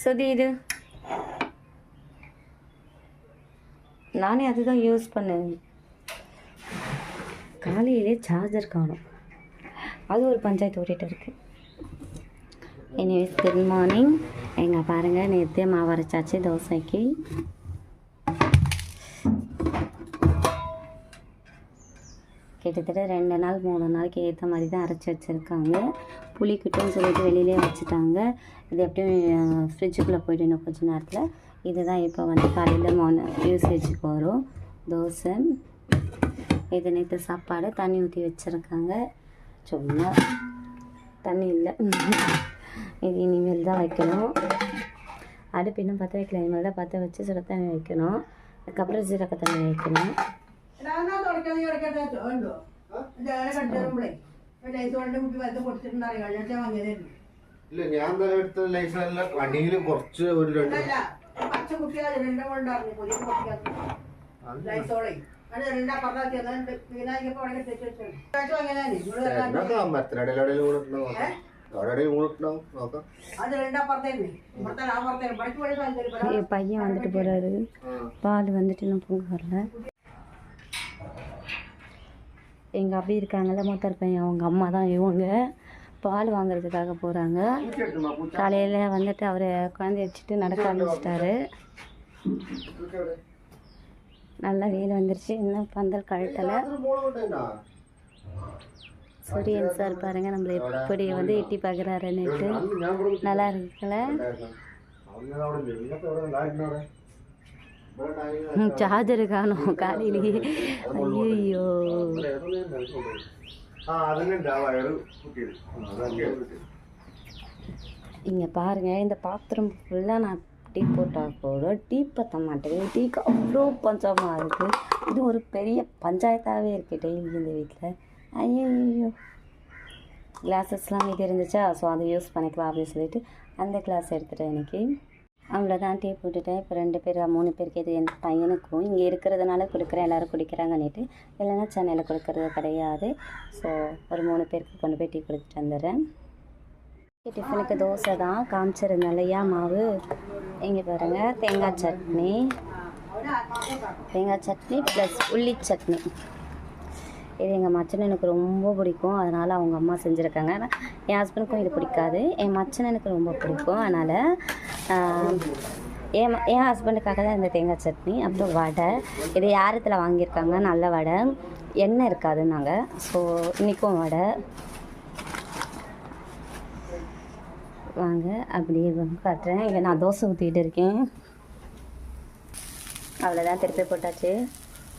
சுதி இது நானே அதுதான் யூஸ் பண்ணேன். காலையிலே சார்ஜர் காணும். அது ஒரு பஞ்சாயத்து ஓடிட்டு இருக்குது எனிவேஸ் குட் மார்னிங் எங்கள் பாருங்கள் நேற்று மாவரைச்சாச்சு தோசைக்கு. கிட்டத்தட்ட ரெண்டு நாள் மூணு நாளைக்கு ஏற்ற மாதிரி தான் அரைச்சி வச்சுருக்காங்க. புளிக்கிட்டோன்னு சொல்லிட்டு வெளியிலே வச்சுட்டாங்க. இது எப்படியும் ஃப்ரிட்ஜுக்குள்ளே போய்ட்டு இன்னும் கொஞ்ச நேரத்தில் இதுதான் இப்போ வந்து காலையில் மார்ன யூசேஜுக்கு வரும். தோசை இது நேற்று சாப்பாடு தண்ணி ஊற்றி வச்சுருக்காங்க. சும்மா தண்ணி இல்லை. இது இனிமேல் தான் வைக்கணும். அடுப்பு இன்னும் பற்ற வைக்கல. இனிமேல் தான் பற்ற வச்சு சுட தண்ணி வைக்கணும். அதுக்கப்புறம் ஜீரக தண்ணி வைக்கணும். ഞാനാ തുടക്കണ തുടക്കട്ടെ ഉണ്ടോ ഞാൻ കണ്ടുമ്പോഴേ ലൈസോണിന്റെ കുട്ടി വലുത് കൊടുത്തിട്ടുണ്ടായി കഴിഞ്ഞാൽ വാങ്ങിയതായിരുന്നു ഇല്ല ഞാൻ തന്നെ എടുത്ത ലൈസൻസ് എല്ലാം വണ്ടിയിൽ കുറച്ച് ഒരു രണ്ട് അല്ല പച്ച കുട്ടികൾ ജനലിന്റെ കൊണ്ടായിരുന്നു പുതിയ കുട്ടികൾക്ക് ലൈസോളെ അത് ജനലിന്റെ അപ്പുറത്താക്കി അതുകൊണ്ട് വീണാക്കിയപ്പോ അവിടെ തെറ്റ് വെച്ചു വാങ്ങിയതാണ് നിങ്ങള് വെക്കാൻ എന്നൊക്കെ മരത്തിനടയിലും കൂടെ ഉണ്ടാവും അവിടെയും കൂടെ ഉണ്ടാവും നോക്കാം അത് ജനലിന്റെ അപ്പുറത്തായിരുന്നു ഇവിടുത്തെ ആ പുറത്തേക്ക് പണിക്ക് പോയി സാധിച്ചു என் பையன் வந்துட்டு போகிறாரு பால் வந்துட்டு இன்னும் பொங்க வரல எங்கள் அப்படி இருக்காங்கல்ல மூத்தார் பையன் அவங்க அம்மா தான் இவங்க. பால் வாங்குறதுக்காக போகிறாங்க காலையில் வந்துட்டு அவர் குழந்தைய வச்சுட்டு நடக்க ஆரம்பிச்சிட்டாரு. நல்லா வெயில் வந்துருச்சு. இன்னும் பந்தல் கழட்டலை. சூரியன் சார் பாருங்க நம்மளை எப்படி வந்து எட்டி பார்க்குறாருன்னுட்டு நல்லா இருக்குல்ல சார்ஜர் காணும் காலையிலேயே ஐயோ இங்கே பாருங்கள் இந்த பாத்திரம் ஃபுல்லாக நான் டீ போட்டால் கூட டீ பற்ற மாட்டேங்குது டீக்கு அவ்வளோ பஞ்சமாக இருக்குது இது ஒரு பெரிய பஞ்சாயத்தாகவே இருக்குது டெய்லி இந்த வீட்டில் ஐயோ கிளாஸஸ்லாம் மீதி இருந்துச்சா ஸோ அதை யூஸ் பண்ணிக்கலாம் அப்படின்னு சொல்லிட்டு அந்த கிளாஸ் எடுத்துகிட்டேன் இன்றைக்கி அவ்வளோதான் டீ போட்டுட்டேன். இப்போ ரெண்டு பேர் மூணு பேருக்கு இது என் பையனுக்கும். இங்கே இருக்கிறதுனால கொடுக்குறேன். எல்லோரும் குடிக்கிறாங்கன்னுட்டு. இல்லைன்னா சென்னையில் கொடுக்கறது கிடையாது. ஸோ ஒரு மூணு பேருக்கு கொண்டு போய் டீ கொடுத்துட்டு வந்துடுறேன். டிஃபனுக்கு தோசை தான் காமிச்சிருந்தேன். இல்லையா மாவு? இங்கே பாருங்கள் தேங்காய் சட்னி. தேங்காய் சட்னி ப்ளஸ் உள்ளி சட்னி. இது எங்கள் மச்சனனுக்கு ரொம்ப பிடிக்கும். அதனால் அவங்க அம்மா செஞ்சுருக்காங்க. ஆனால் என் ஹஸ்பண்டுக்கும் இது பிடிக்காது. என் மச்சனனுக்கு ரொம்ப பிடிக்கும். அதனால் என் என் ஹஸ்பண்டுக்காக தான் இந்த தேங்காய் சட்னி அப்புறம் வடை. இது யாரத்தில் வாங்கியிருக்காங்க? நல்ல வடை. எண்ணெய் இருக்காது நாங்கள் ஸோ இன்றைக்கும் வடை. வாங்க அப்படியே காட்டுறேன். இங்கே நான் தோசை ஊற்றிக்கிட்டு இருக்கேன். அவ்வளோதான் திருப்பி போட்டாச்சு.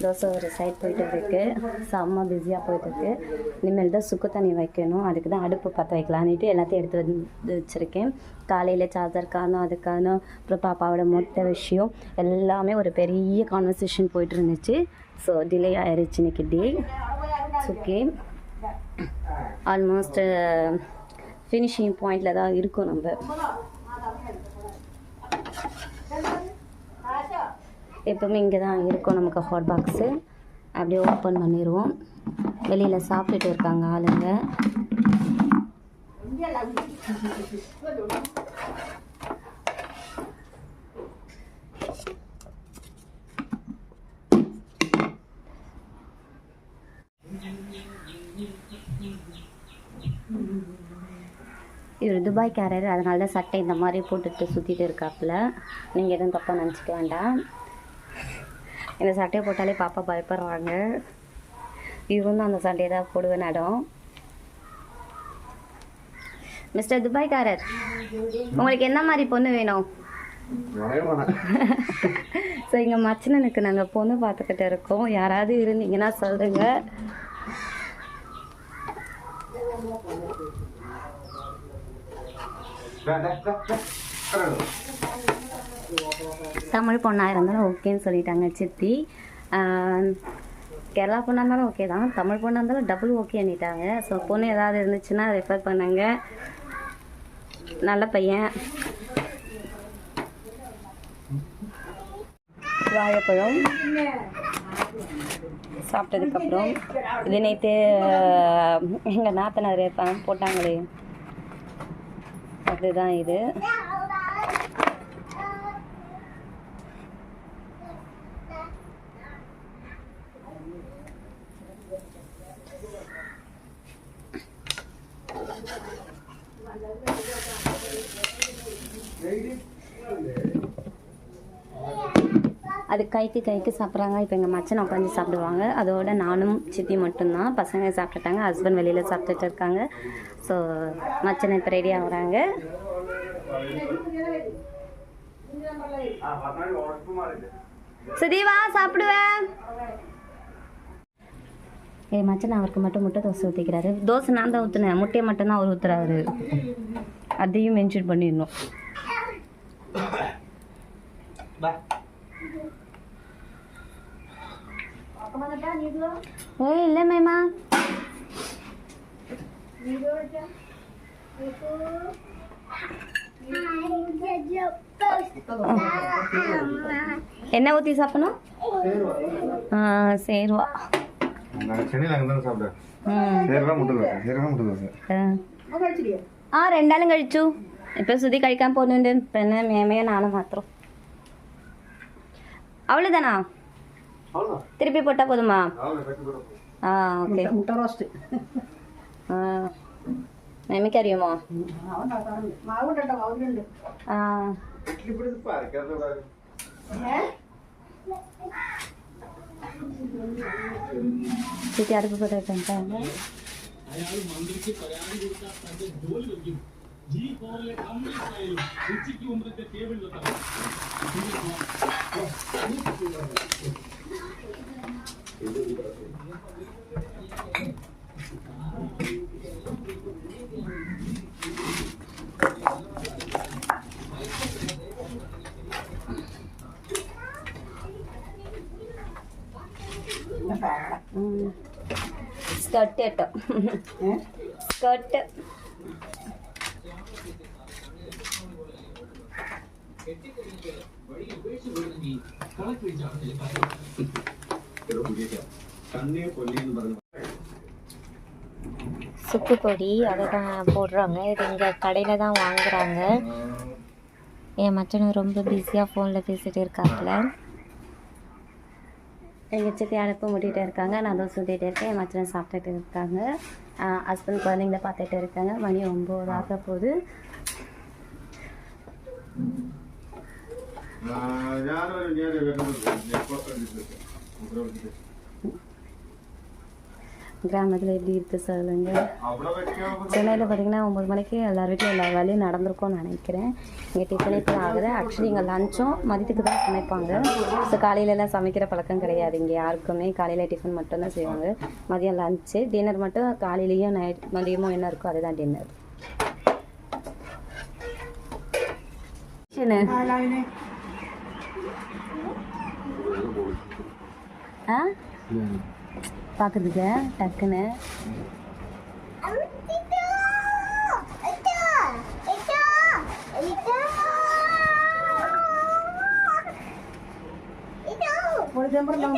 தோசை ஒரு சைட் போயிட்டு இருக்கு செம்ம பிஸியாக போயிட்டு இருக்கு இனிமேல் தான் சுக்கு தண்ணி வைக்கணும். அதுக்கு தான் அடுப்பு பற்ற வைக்கலான்னுட்டு எல்லாத்தையும் எடுத்து வந்து வச்சுருக்கேன். காலையில் சார்ஜர் காரணம் அது அப்புறம் பாப்பாவோட மொத்த விஷயம். எல்லாமே ஒரு பெரிய கான்வர்சேஷன் போயிட்டு இருந்துச்சு ஸோ டிலே ஆயிடுச்சு இன்னைக்கு டே ஓகே ஆல்மோஸ்ட் ஃபினிஷிங் பாயிண்டில் தான் இருக்கும் நம்ம. எப்பவுமே இங்கே தான் இருக்கும் நமக்கு ஹாட் பாக்ஸு அப்படியே ஓப்பன் பண்ணிடுவோம் வெளியில் சாப்பிட்டுட்டு இருக்காங்க ஆளுங்க. இவர் துபாய் துபாய்க்காரர் அதனால தான் சட்டை இந்த மாதிரி போட்டுட்டு சுற்றிட்டு இருக்காப்புல. நீங்கள் எதுவும் தப்பாக நினச்சிக்க வேண்டாம். இந்த சட்டையை போட்டாலே பாப்பா பயப்படுறாங்க. இவரும் அந்த சட்டையை தான் போடுவேன் நடம் மிஸ்டர் துபாய்க்காரர் உங்களுக்கு என்ன மாதிரி பொண்ணு வேணும்? ஸோ எங்கள் மச்சனனுக்கு நாங்கள் பொண்ணு பார்த்துக்கிட்டு இருக்கோம். யாராவது இருந்தீங்கன்னா சொல்லுங்க. தமிழ் பொண்ணாக இருந்தாலும் ஓகேன்னு சொல்லிட்டாங்க சித்தி. கேரளா பொண்ணாக இருந்தாலும் ஓகே தான். தமிழ் பொண்ணாக இருந்தாலும் டபுள் ஓகே பண்ணிட்டாங்க ஸோ பொண்ணு ஏதாவது இருந்துச்சுன்னா ரெஃபர் பண்ணுங்க. நல்ல பையன். வாழைப்பழம். சாப்பிட்டதுக்கப்புறம் இது நேற்று எங்கள் நாத்தனார் போட்டாங்களே. அதுதான் இது அது கைக்கு கைக்கு சாப்பிட்றாங்க. இப்போ எங்கள் மச்சனை உட்காந்து சாப்பிடுவாங்க. அதோட நானும் சித்தி மட்டும்தான். பசங்க சாப்பிட்டுட்டாங்க. ஹஸ்பண்ட் வெளியில் சாப்பிட்டுட்டு இருக்காங்க. ஸோ மச்சனை இப்போ ரெடி ஆகுறாங்க. சுதீவா சாப்பிடுவேன் ஏ மச்சன் அவருக்கு மட்டும் முட்டை தோசை ஊற்றிக்கிறாரு தோசை நான் தான் ஊற்றுனேன் முட்டையை மட்டும்தான் அவர் ஊற்றுறாரு அதையும் மென்ஷன் பண்ணிடணும். ம் சேரலாம் முட்டை தோசை சேரலாம் முட்டை தோசை ആ. കഴിച്ചില്ലേ ആ രണ്ടാളും കഴിച്ചു ഇപ്പൊ സുധി കഴിക്കാൻ പോകുന്നുണ്ട് പിന്നെ മേമയും നാളെ മാത്രം அவ்வளோதானா அவ்வளோதான் திருப்பி போட்டால் போதுமா அவ்வளோ கட்டி போட ஆ ஓகே മുട്ട റോസ്റ്റ് ആ മേമയ്ക്ക് അറിയുമോ മാവുണ്ടാക്കാറുണ്ട് മാവുണ്ടോ മാവുണ്ട് ആ இப்படி இப்போ அரைக்கிறது സ്കർട്ട് കേട്ടോ സ്കർട്ട് சுக்கு பொடி அதை தான் போடுறாங்க இது இங்கே கடையில் தான் வாங்குறாங்க என் மச்சனும் ரொம்ப பிஸியாக ஃபோனில் பேசிகிட்டு இருக்காப்புல எங்கள் சித்தி அடுப்பு மூட்டிகிட்டே இருக்காங்க. நான் தோசை ஊற்றிகிட்டே இருக்கேன். என் மச்சனை சாப்பிட்டுட்டு இருக்காங்க. ஹஸ்பண்ட் குழந்தைங்கள பார்த்துட்டு இருக்காங்க. மணி ஒம்பது ஆக போகுது. யாரும் கிராமத்தில் எப்படி இருக்குது சொல்லுங்க சென்னையில் பார்த்தீங்கன்னா ஒம்பது மணிக்கு எல்லார் வீட்லையும் எல்லா வேலையும் நடந்திருக்கும்னு நினைக்கிறேன். இங்கே டிஃபனே இப்போ ஆகுது ஆக்சுவலி இங்கே லஞ்சும் மதியத்துக்கு தான் சமைப்பாங்க. ஸோ காலையிலலாம் சமைக்கிற பழக்கம் கிடையாது. இங்கே யாருக்குமே காலையில் டிஃபன் மட்டும்தான் செய்வாங்க. மதியம் லஞ்சு டின்னர் மட்டும் காலையிலையும் நைட் மதியமும் என்ன இருக்கோ அதுதான் டின்னர் ஆ? பார்க்குறதுக்கு டக்குன்னு. ஒரு தம்பரம்